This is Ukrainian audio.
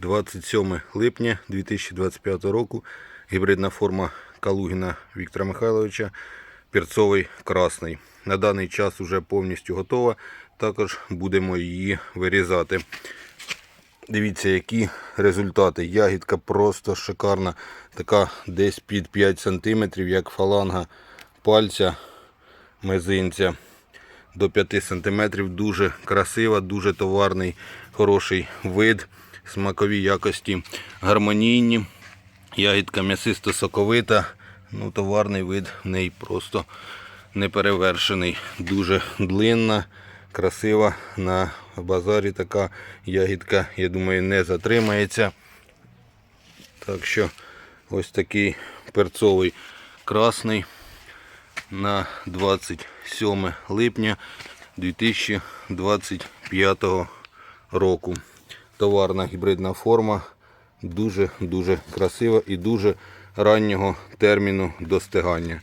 27 липня 2025 року. Гібридна форма Калугіна Віктора Михайловича. Перцовий красний. На даний час вже повністю готова. Також будемо її вирізати. Дивіться, які результати. Ягідка просто шикарна. Така десь під 5 см, як фаланга пальця мизинця до 5 см. Дуже красива, дуже товарний, хороший вид, смакові якості гармонійні. Ягідка м'ясисто соковита. Ну, товарний вид в неї просто неперевершений. Дуже длинна, красива. На базарі така ягідка, я думаю, не затримається. Так що ось такий перцовий красний на 27 липня 2025 року. Товарна гібридна форма. Дуже-дуже красива і дуже раннього терміну достигання.